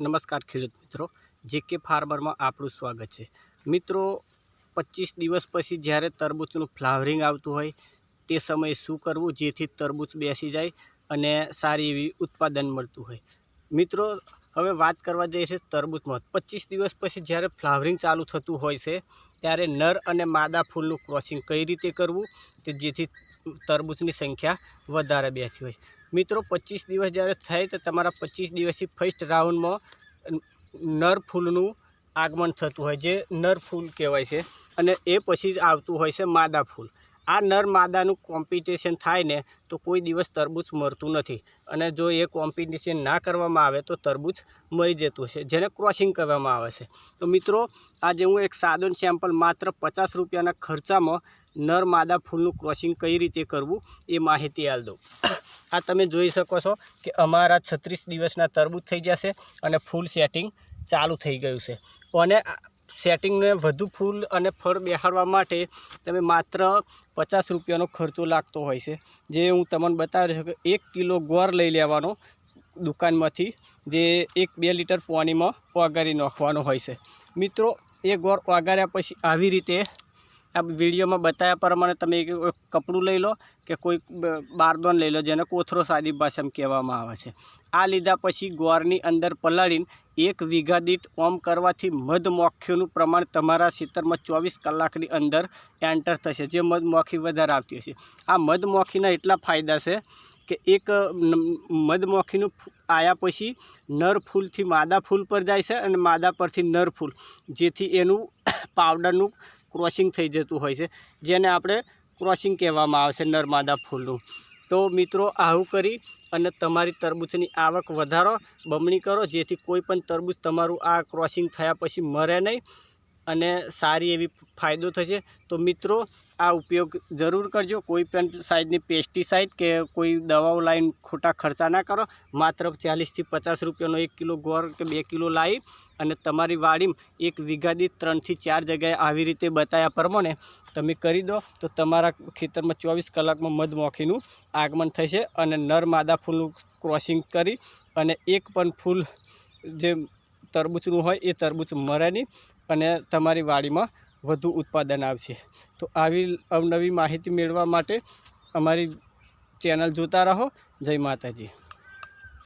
નમસ્કાર ખેડૂત મિત્રો. જે કે ફાર્મરમાં આપણું સ્વાગત છે. મિત્રો, પચીસ દિવસ પછી જ્યારે તરબૂચનું ફ્લાવરિંગ આવતું હોય, તે સમયે શું કરવું? જેથી તરબૂચ બેસી જાય અને સારી એવી ઉત્પાદન મળતું હોય. મિત્રો, હવે વાત કરવા જઈએ છે તરબૂચમાં. પચીસ દિવસ પછી જ્યારે ફ્લાવરિંગ ચાલુ થતું હોય છે, ત્યારે નર અને માદા ફૂલનું ક્રોસિંગ કઈ રીતે કરવું? કે જેથી તરબૂચની સંખ્યા વધારે બેસતી હોય. મિત્રો, પચીસ દિવસ જ્યારે થાય તો તમારા પચીસ દિવસથી ફર્સ્ટ રાઉન્ડમાં નર ફૂલનું આગમન થતું હોય જે નર ફૂલ કહેવાય છે. અને એ પછી જ આવતું હોય છે માદા ફૂલ. આ નર માદાનું કોમ્પિટિશન થાય ને તો કોઈ દિવસ તરબૂચ મરતું નથી. અને જો એ કોમ્પિટિશન ના કરવામાં આવે તો તરબૂચ મરી જતું હશે, જેને ક્રોસિંગ કરવામાં આવે છે. તો મિત્રો, આજે હું એક સાદું સેમ્પલ માત્ર પચાસ રૂપિયાના ખર્ચામાં નર માદા ફૂલનું ક્રોસિંગ કઈ રીતે કરવું એ માહિતી આલ દઉં. આ તમે જોઈ શકો છો કે અમારા છત્રીસ દિવસના તરબૂચ થઈ જશે અને ફૂલ સેટિંગ ચાલુ થઈ ગયું છે. અને સેટિંગને વધુ ફૂલ અને ફળ બેસાડવા માટે તમે માત્ર પચાસ રૂપિયાનો ખર્ચો લાગતો હોય છે. જે હું તમને બતાવી રહ્યો છું કે એક કિલો ગોળ લઈ લેવાનો દુકાનમાંથી, જે એક બે લીટર પાણીમાં ઓગારી નાખવાનો હોય છે. મિત્રો, એ ગોળ ઓગાર્યા પછી આવી રીતે આ વિડીયોમાં બતાવ્યા પ્રમાણે તમે એક કપડું લઈ લો કે કોઈ બારદોન લઈ લો, જેને કોથરો સાદી ભાષામાં કહેવામાં આવે છે. આ લીધા પછી ગોળની અંદર પલાળીને એક વીઘા દીઠ ઓમ કરવાથી મધમોખીઓનું પ્રમાણ તમારા ખેતરમાં ચોવીસ કલાકની અંદર એન્ટર થશે, જે મધમોખી વધારે આવતી હશે. આ મધમોખીના એટલા ફાયદા છે કે એક મધમોખીનું આયા પછી નર ફૂલથી માદા ફૂલ પર જાય છે અને માદા પરથી નર ફૂલ, જેથી એનું પાવડરનું ક્રોસિંગ થઈ જતું હોય છે, જેને આપણે ક્રોસિંગ કહેવામાં આવે છે નર્મદા ફૂલનું. તો મિત્રો, આવું કરી અને તમારી તરબૂચની આવક વધારો, બમણી કરો, જેથી કોઈ પણ તરબૂચ તમારું આ ક્રોસિંગ થયા પછી મરે નહીં. અને સારી એવી ફાયદો થશે. તો મિત્રો, આ ઉપયોગ જરૂર કરજો. કોઈ પણ સાઈઝની પેસ્ટિસાઇડ કે કોઈ દવાઓ લાવીને ખોટા ખર્ચા ના કરો. માત્ર ચાલીસથી પચાસ રૂપિયાનો એક કિલો ગોળ કે બે કિલો લાવી અને તમારી વાડીમાં એક વીઘા દીઠ ત્રણથી ચાર જગ્યાએ આવી રીતે બતાવ્યા પ્રમાણે તમે કરી દો. તો તમારા ખેતરમાં ચોવીસ કલાકમાં મધમાખીનું આગમન થશે અને નર માદા ફૂલનું ક્રોસિંગ કરી અને એક પણ ફૂલ જે તરબૂચનું હોય એ તરબૂચ મરે નહીં અને તમારી વાડીમાં વધુ ઉત્પાદન આવશે. તો આવી અવનવી માહિતી મેળવવા માટે અમારી ચેનલ જોતા રહો. જય માતાજી.